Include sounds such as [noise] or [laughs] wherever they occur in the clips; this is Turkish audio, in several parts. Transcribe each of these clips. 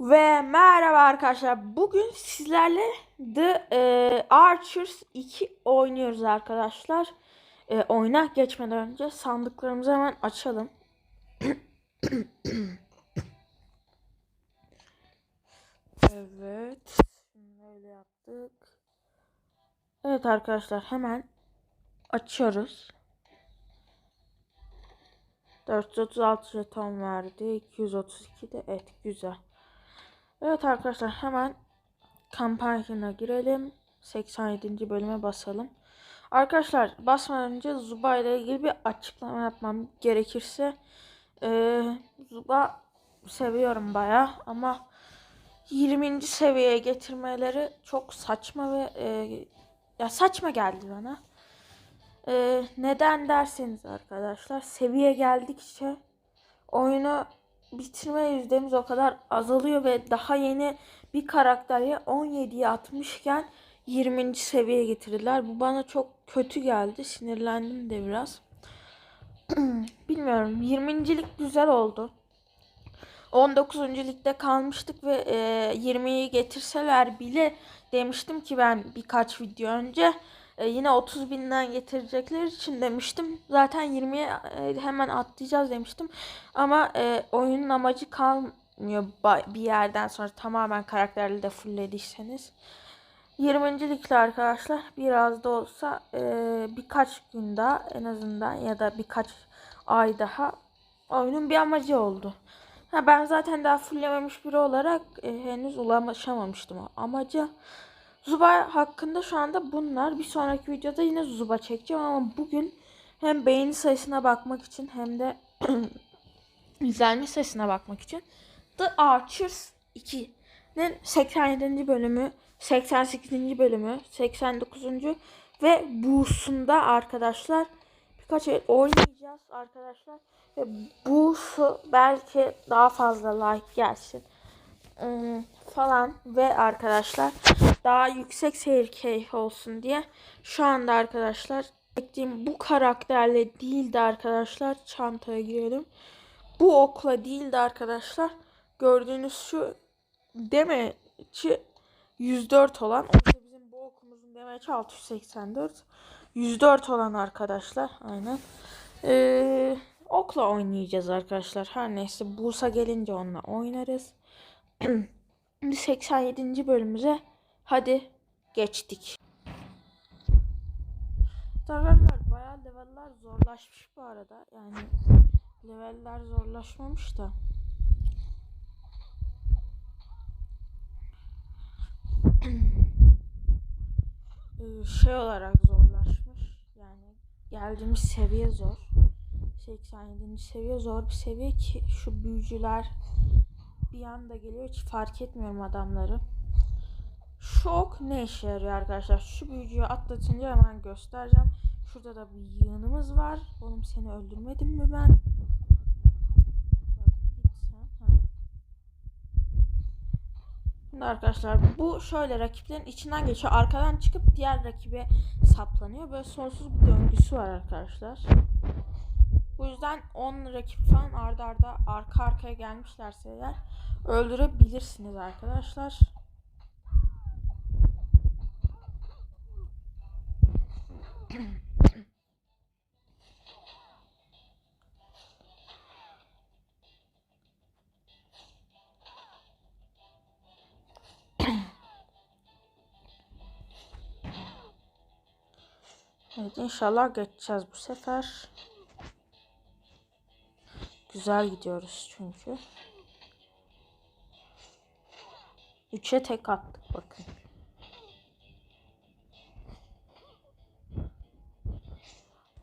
Ve merhaba arkadaşlar. Bugün sizlerle The e, Archers 2 oynuyoruz arkadaşlar. E, oyuna geçmeden önce sandıklarımızı hemen açalım. evet. Şimdi öyle yaptık. Evet arkadaşlar hemen açıyoruz. 436 jeton verdi. 232 de et güzel. Evet arkadaşlar hemen kampanyana girelim. 87. bölüme basalım. Arkadaşlar basmadan önce Zuba ile ilgili bir açıklama yapmam gerekirse ee, Zuba seviyorum baya ama 20. seviyeye getirmeleri çok saçma ve e, ya saçma geldi bana. E, neden derseniz arkadaşlar seviye geldikçe oyunu bitirme yüzdemiz o kadar azalıyor ve daha yeni bir karakteri 17'ye atmışken 20. seviyeye getirdiler. Bu bana çok kötü geldi. Sinirlendim de biraz. [clears throat] Bilmiyorum. 20.lik güzel oldu. 19. ligde kalmıştık ve e, 20'yi getirseler bile demiştim ki ben birkaç video önce e, yine 30 binden getirecekler için demiştim. Zaten 20'ye e, hemen atlayacağız demiştim. Ama e, oyunun amacı kalmıyor bir yerden sonra tamamen karakterli de fulllediyseniz. 20. ligde arkadaşlar biraz da olsa birkaç gün daha en azından ya da birkaç ay daha oyunun bir amacı oldu. Ha, ben zaten daha fulllememiş biri olarak e, henüz ulaşamamıştım amaca. Zuba hakkında şu anda bunlar. Bir sonraki videoda yine Zuba çekeceğim ama bugün hem beğeni sayısına bakmak için hem de [clears throat] izlenme sayısına bakmak için The Archers 2'nin 87. bölümü, 88. bölümü, 89. ve buğusunda arkadaşlar birkaç el oynayacağız arkadaşlar. Ve buğusu belki daha fazla like gelsin ıı, falan ve arkadaşlar daha yüksek seyir keyfi olsun diye şu anda arkadaşlar çektiğim bu karakterle değil de arkadaşlar çantaya girelim. Bu okla değil de arkadaşlar gördüğünüz şu demeçi 104 olan oysa bizim bu okumuzun demeçi 684 104 olan arkadaşlar aynen. Ee, okla oynayacağız arkadaşlar. Her neyse Bursa gelince onunla oynarız. [clears throat] 87. bölümümüze hadi geçtik. Arkadaşlar bayağı leveller zorlaşmış bu arada. Yani leveller zorlaşmamış da. [clears throat] Ee, şey olarak zorlaşmış. Yani geldiğimiz seviye zor. 87. seviye zor bir seviye ki şu büyücüler bir anda geliyor hiç fark etmiyorum adamları. Şok ne işe yarıyor arkadaşlar? Şu büyücüyü atlatınca hemen göstereceğim. Şurada da bir yığınımız var. Oğlum seni öldürmedim mi ben? Şimdi arkadaşlar bu şöyle rakiplerin içinden geçiyor. Arkadan çıkıp diğer rakibe saplanıyor. Böyle sonsuz bir döngüsü var arkadaşlar. Bu yüzden 10 rakip falan arda arda arka arkaya gelmişlerse eğer öldürebilirsiniz arkadaşlar. [coughs] Evet inşallah geçeceğiz bu sefer. Güzel gidiyoruz çünkü. 3'e tek attık bakın.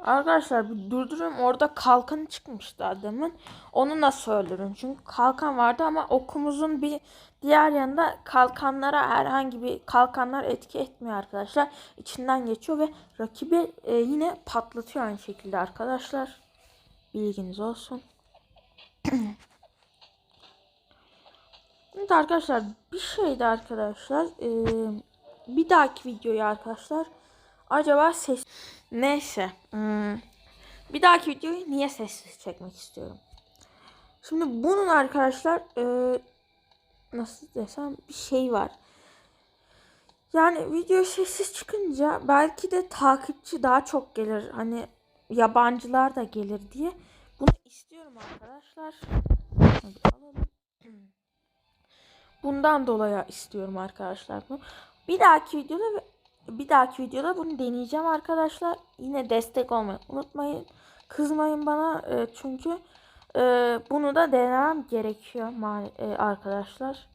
Arkadaşlar bir durdurayım. Orada kalkan çıkmıştı adamın. Onu nasıl öldürün? Çünkü kalkan vardı ama okumuzun bir diğer yanında kalkanlara herhangi bir kalkanlar etki etmiyor arkadaşlar. İçinden geçiyor ve rakibi e, yine patlatıyor aynı şekilde arkadaşlar. Bilginiz olsun. [clears throat] Şimdi arkadaşlar bir şeydi arkadaşlar. Ee, bir dahaki videoyu arkadaşlar. Acaba ses... Neyse. Hmm, bir dahaki videoyu niye sessiz çekmek istiyorum. Şimdi bunun arkadaşlar e, nasıl desem bir şey var. Yani video sessiz çıkınca belki de takipçi daha çok gelir. Hani yabancılar da gelir diye. Bunu istiyorum arkadaşlar. [clears throat] Bundan dolayı istiyorum arkadaşlar bunu. Bir dahaki videoda bir dahaki videoda bunu deneyeceğim arkadaşlar. Yine destek olmayı unutmayın. Kızmayın bana e, çünkü e, bunu da denemem gerekiyor e, arkadaşlar.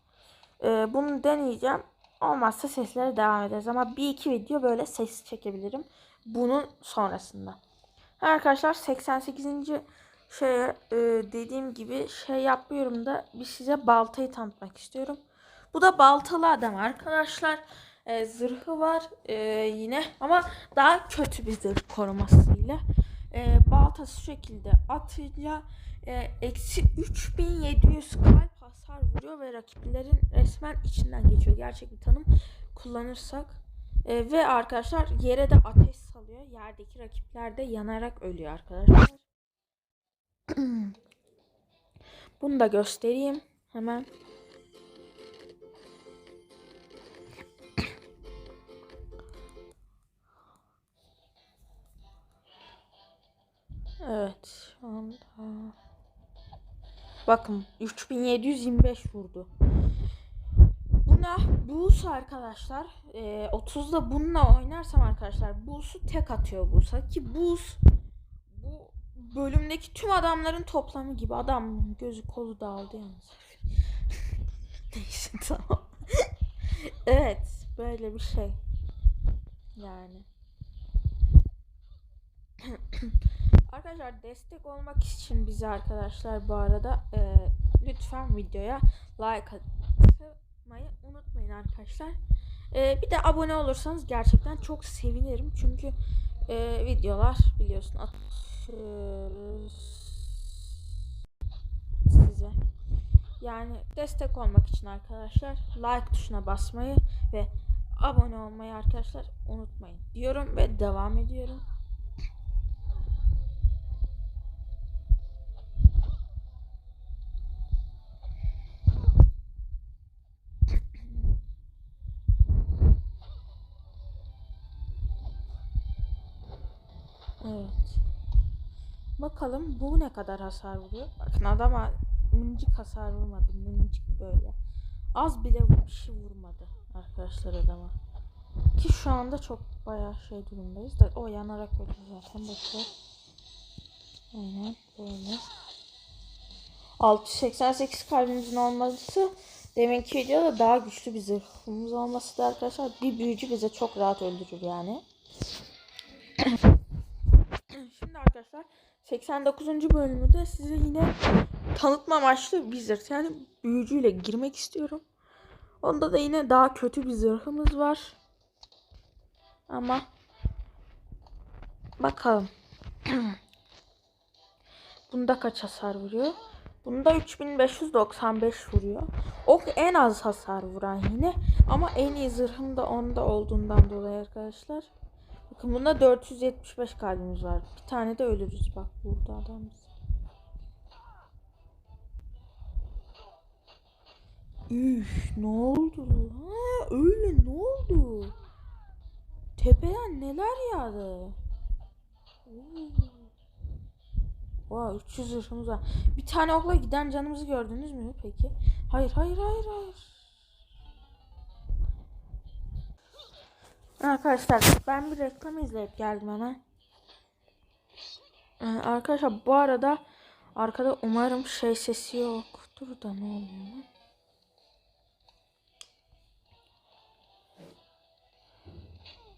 E, bunu deneyeceğim. Olmazsa seslere devam ederiz ama bir iki video böyle ses çekebilirim. Bunun sonrasında. Arkadaşlar 88. şeye e, dediğim gibi şey yapmıyorum da bir size baltayı tanıtmak istiyorum. Bu da baltalı adam arkadaşlar. E, zırhı var e, yine ama daha kötü bir zırh korumasıyla. E, baltası şu şekilde atınca e, eksi 3700 kalp hasar vuruyor ve rakiplerin resmen içinden geçiyor. Gerçek bir tanım kullanırsak. E, ve arkadaşlar yere de ateş salıyor. Yerdeki rakipler de yanarak ölüyor arkadaşlar. [clears throat] Bunu da göstereyim hemen. Evet anda. Bakın 3725 vurdu. Buna Bulls arkadaşlar e, 30'da bununla oynarsam arkadaşlar Bulls'u tek atıyor Bulls'a ki Bulls bu bölümdeki tüm adamların toplamı gibi adam gözü kolu dağıldı yalnız. [laughs] Neyse tamam. evet böyle bir şey. Yani. [clears throat] Arkadaşlar destek olmak için bize arkadaşlar bu arada e, lütfen videoya like atmayı unutmayın arkadaşlar. E, bir de abone olursanız gerçekten çok sevinirim. Çünkü e, videolar biliyorsun size. Yani destek olmak için arkadaşlar like tuşuna basmayı ve abone olmayı arkadaşlar unutmayın diyorum ve devam ediyorum. Bakalım bu ne kadar hasar vuruyor. Bakın adama mıncık hasar vurmadı. Mıncık böyle. Az bile bir şey vurmadı arkadaşlar adama. Ki şu anda çok bayağı şey durumdayız da o yanarak öldü zaten boşver. Aynen böyle. 688 kalbimizin olması deminki videoda daha güçlü bir zırhımız olması da arkadaşlar bir büyücü bize çok rahat öldürür yani. [coughs] Şimdi arkadaşlar 89. bölümü de size yine tanıtma amaçlı bir zırh yani büyücüyle girmek istiyorum. Onda da yine daha kötü bir zırhımız var. Ama bakalım. [clears throat] Bunda kaç hasar vuruyor? Bunda 3595 vuruyor. Ok en az hasar vuran yine. Ama en iyi zırhım da onda olduğundan dolayı arkadaşlar. Bakın bunda 475 kalbimiz var. Bir tane de ölürüz bak burada adamız. Üf ne oldu? Ha öyle ne oldu? Tepeden neler yağdı? Wow 300 zırhımız var. Bir tane okla giden canımızı gördünüz mü peki? Hayır hayır hayır hayır. Arkadaşlar ben bir reklam izleyip geldim hemen. Ee, arkadaşlar bu arada arkada umarım şey sesi yoktur da ne oluyor?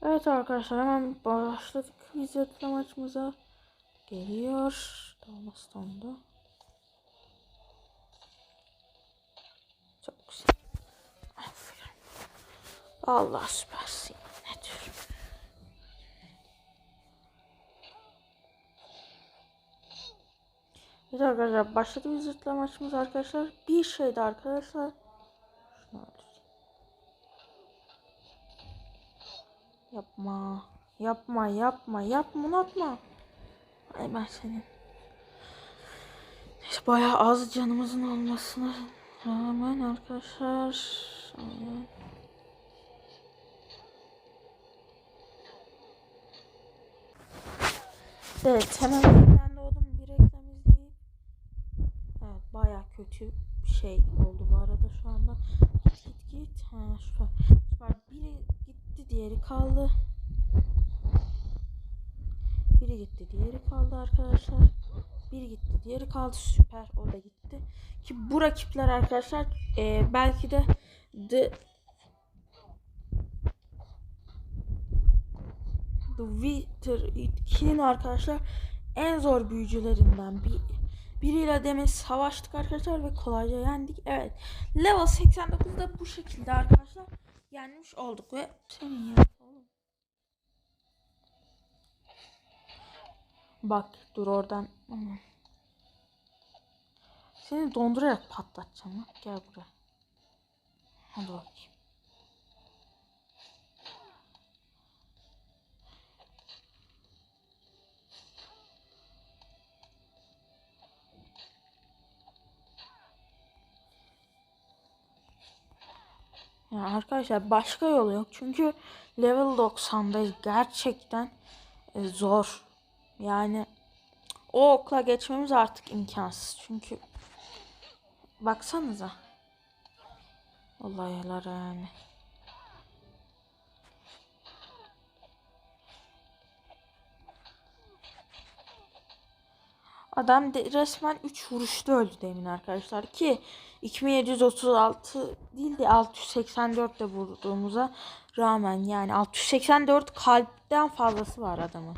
Evet arkadaşlar hemen başladık biz reklam açımıza. Geliyor. Dalmaston'da. Çok güzel. Aferin. Allah süpersin. Evet arkadaşlar başladı bir maçımız arkadaşlar. Bir şeydi arkadaşlar. Şunu Yapma. Yapma yapma yapma unutma. Ay ben senin. Neyse bayağı az canımızın olmasına Hemen arkadaşlar. Hemen. Evet hemen baya kötü şey oldu bu arada şu anda. Git git. Ha süper. Süper. Biri gitti diğeri kaldı. Biri gitti diğeri kaldı arkadaşlar. Biri gitti diğeri kaldı. Süper. O da gitti. Ki bu rakipler arkadaşlar e, belki de The The Wither 2'nin arkadaşlar en zor büyücülerinden bir biriyle demin savaştık arkadaşlar ve kolayca yendik. Evet. Level 89'da bu şekilde arkadaşlar yenmiş olduk ve senin ya oğlum. Bak dur oradan. Seni dondurarak patlatacağım. Gel buraya. Hadi bakayım. Ya arkadaşlar başka yol yok. Çünkü level 90'dayız. Gerçekten e, zor. Yani o okla geçmemiz artık imkansız. Çünkü baksanıza. Olaylar yani. Adam de resmen 3 vuruşta öldü demin arkadaşlar ki 2736 değil de 684 de vurduğumuza rağmen yani 684 kalpten fazlası var adamın.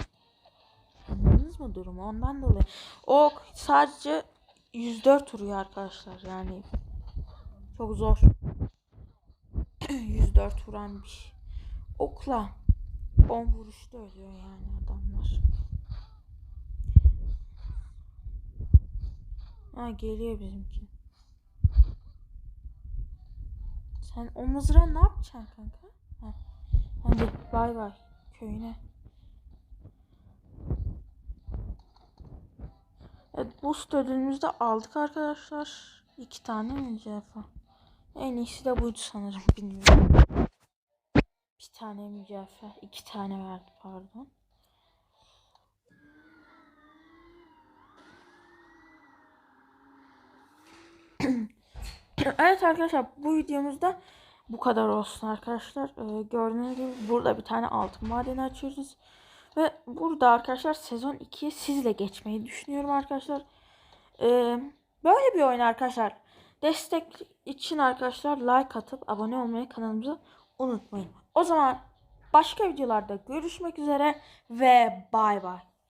Anladınız mı durumu? Ondan dolayı. O sadece 104 vuruyor arkadaşlar yani. Çok zor. [clears throat] 104 vuran bir okla 10 vuruşta ölüyor yani adamlar. Ha geliyor bizimki. Sen o mızrağı ne yapacaksın kanka? Ha. Hadi bay bay köyüne. Evet boost ödülümüzü de aldık arkadaşlar. İki tane mücevher. En iyisi de buydu sanırım bilmiyorum. Bir tane mücevher. iki tane verdi pardon. Evet arkadaşlar bu videomuzda bu kadar olsun arkadaşlar. Ee, gördüğünüz gibi burada bir tane altın madeni açıyoruz. Ve burada arkadaşlar sezon 2'ye sizle geçmeyi düşünüyorum arkadaşlar. Ee, böyle bir oyun arkadaşlar. Destek için arkadaşlar like atıp abone olmayı kanalımıza unutmayın. O zaman başka videolarda görüşmek üzere ve bay bay.